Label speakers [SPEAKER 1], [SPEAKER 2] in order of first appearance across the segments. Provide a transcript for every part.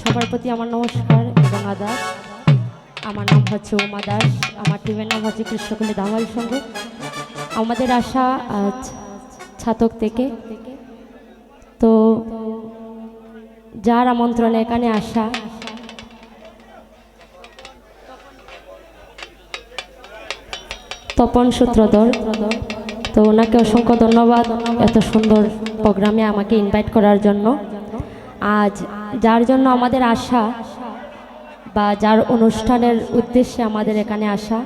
[SPEAKER 1] সবার প্রতি আমার নমস্কার এবং আদাব। আমার নাম হচ্ছে উমা দাস। আমার টিমের নাম হচ্ছে কৃষ্ণকুলি ধামাল সংঘ। আমাদের আশা ছাতক থেকে। তো যার আমন্ত্রণে এখানে আসা, তপন সূত্রধর, তো ওনাকে অসংখ্য ধন্যবাদ এত সুন্দর প্রোগ্রামে আমাকে ইনভাইট করার জন্য। আজ যার জন্য আমাদের আশা বা যার অনুষ্ঠানের উদ্দেশ্যে আমাদের এখানে আসা।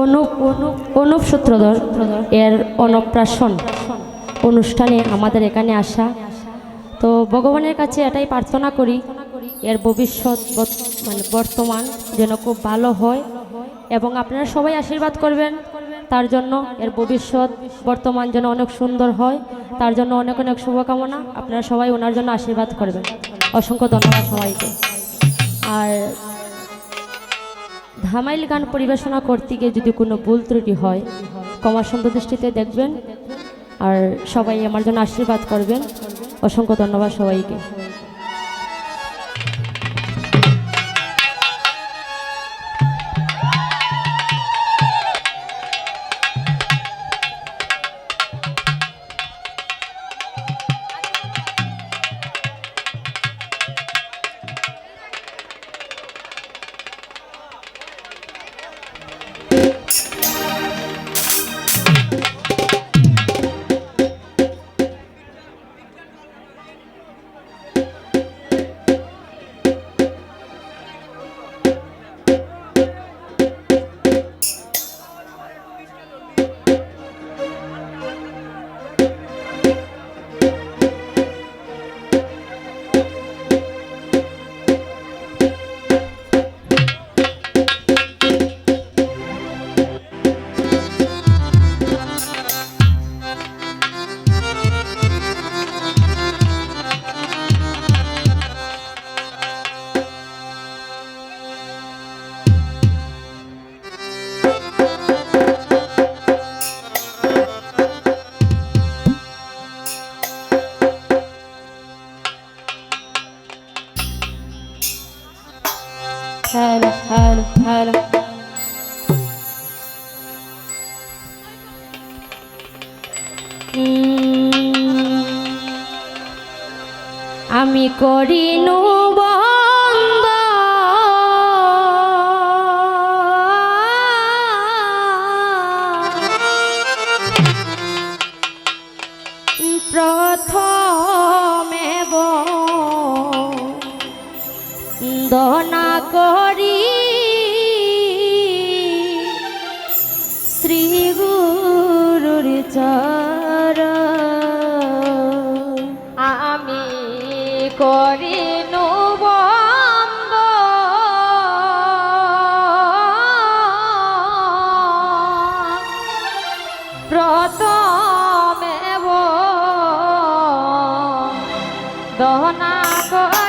[SPEAKER 1] অনুপ অনুপ সূত্রধর এর অন্নপ্রাশন অনুষ্ঠানে আমাদের এখানে আসা। তো ভগবানের কাছে এটাই প্রার্থনা করি, এর ভবিষ্যৎ মানে বর্তমান যেন খুব ভালো হয় এবং আপনারা সবাই আশীর্বাদ করবেন। তার জন্য এর ভবিষ্যৎ বর্তমান যেন অনেক সুন্দর হয়, তার জন্য অনেক অনেক শুভকামনা। আপনারা সবাই ওনার জন্য আশীর্বাদ করবেন। অসংখ্য ধন্যবাদ সবাইকে। আর ধামাইল গান পরিবেশনা করতে গিয়ে যদি কোনো ভুল ত্রুটি হয় কমার দৃষ্টিতে দেখবেন। আর সবাই আমার জন্য আশীর্বাদ করবেন। অসংখ্য ধন্যবাদ সবাইকে। হ্যালো হ্যালো হ্যালো আমি করিনু বন্ধ। প্রথমে দনা করি আমি করি নুব প্রথমে দহনা কর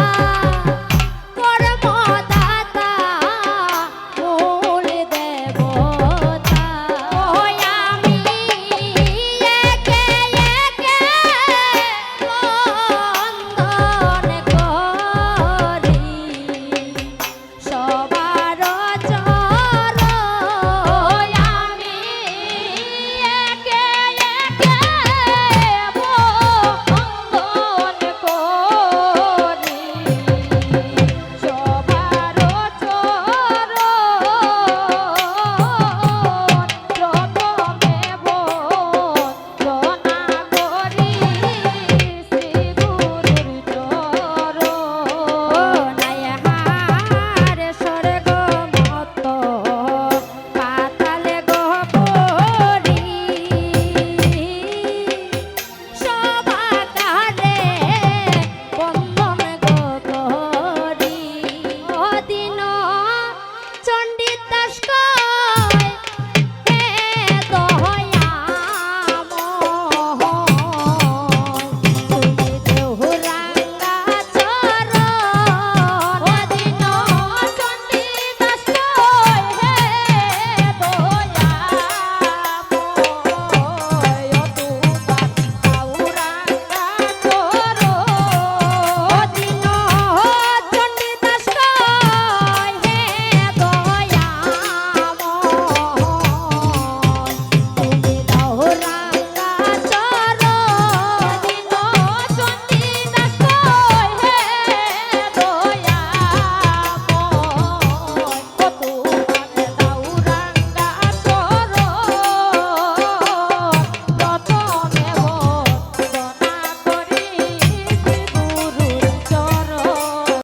[SPEAKER 1] Ah!